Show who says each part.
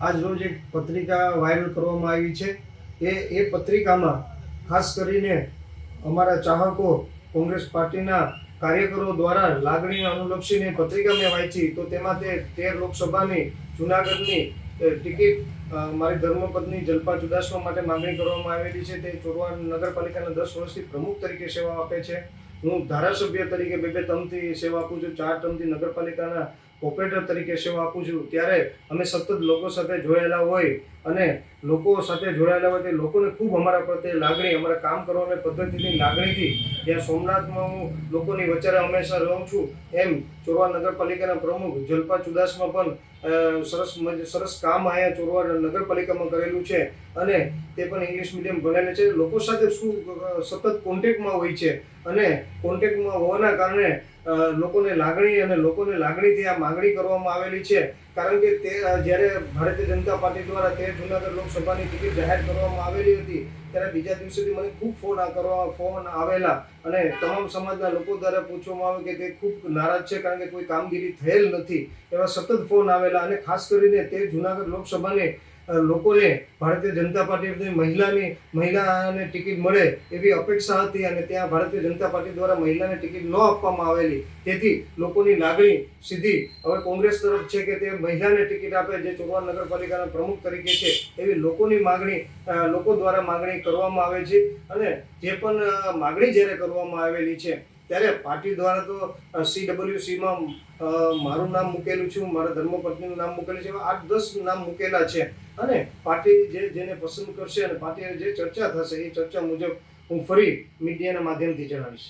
Speaker 1: આજ રોજ એક પત્રિકા વાયરલ કરવામાં આવી છે. એ એ પત્રિકામાં ખાસ કરીને અમારા ચાહકો કોંગ્રેસ પાર્ટીના કાર્યકરો દ્વારા લાગણી અનુલક્ષીને પત્રિકા મેં વાંચી, તો તેમાં તે તેર લોકસભાની જુનાગઢની ટિકિટ મારી ધર્મપત્ની જલ્પા ચુડાસમા માટે માંગણી કરવામાં આવેલી છે. તે ચોરવાડ નગરપાલિકાના દસ વર્ષથી પ્રમુખ તરીકે સેવા આપે છે. હું ધારાસભ્ય તરીકે બે બે ટર્મથી સેવા આપું છું. ચાર ટર્મથી નગરપાલિકાના ઓપરેટર તરીકે સેવા આપું છું, ત્યારે અમે સતત લોકો સાથે જોડાયેલા હોય અને લોકો સાથે જોડાયેલા હોય તે લોકોને ખૂબ અમારા પ્રત્યે લાગણી, અમારા કામ કરવાની પદ્ધતિની લાગણીથી જ્યાં સોમનાથમાં હું લોકોની વચ્ચે હંમેશા રહું છું. એમ ચોરવા નગરપાલિકાના પ્રમુખ જલપા ચુડાસમા પણ સરસ સરસ કામ અહીંયા ચોરવા નગરપાલિકામાં કરેલું છે અને તે પણ ઇંગ્લિશ મીડિયમ ભણેલું છે. લોકો સાથે શું સતત કોન્ટેક્ટમાં હોય છે અને કોન્ટેક્ટમાં હોવાના કારણે લોકોને લાગણી અને લોકોને લાગણીથી આ માંગણી કરવામાં આવેલી છે. કારણ કે તે જ્યારે ભારતીય જનતા પાર્ટી દ્વારા તે જુનાગઢ લોકસભાની ટિકિટ જાહેર કરવામાં આવેલી હતી, ત્યારે બીજા દિવસેથી મને ખૂબ ફોન કરવા, ફોન આવેલા. અને તમામ સમાજના લોકો દ્વારા પૂછવામાં આવે કે તે ખૂબ નારાજ છે, કારણ કે કોઈ કામગીરી થયેલ નથી, એવા સતત ફોન આવેલા. અને ખાસ કરીને તે જુનાગઢ લોકસભાને લોકોને ભારતીય જનતા પાર્ટી મહિલાની, મહિલાને ટિકિટ મળે એવી અપેક્ષા હતી અને ત્યાં ભારતીય જનતા પાર્ટી દ્વારા મહિલાને ટિકિટ ન આપવામાં આવેલી. તેથી લોકોની લાગણી સીધી હવે કોંગ્રેસ તરફ છે કે તે મહિલાને ટિકિટ આપે, જે ચોરવાડ નગરપાલિકાના પ્રમુખ તરીકે છે, એવી લોકોની માગણી લોકો દ્વારા માગણી કરવામાં આવે છે. અને જે પણ માગણી જ્યારે કરવામાં આવેલી છે ત્યારે પાર્ટી દ્વારા તો સી ડબલ્યુ સીમાં મારું નામ મૂકેલું છું મારા ધર્મપત્નીનું નામ મૂકેલું છે આઠ દસ નામ મૂકેલા છે. અને પાર્ટી જે, જેને પસંદ કરશે અને પાર્ટીની જે ચર્ચા થશે, એ ચર્ચા મુજબ હું ફરી મીડિયાના માધ્યમથી જણાવીશ.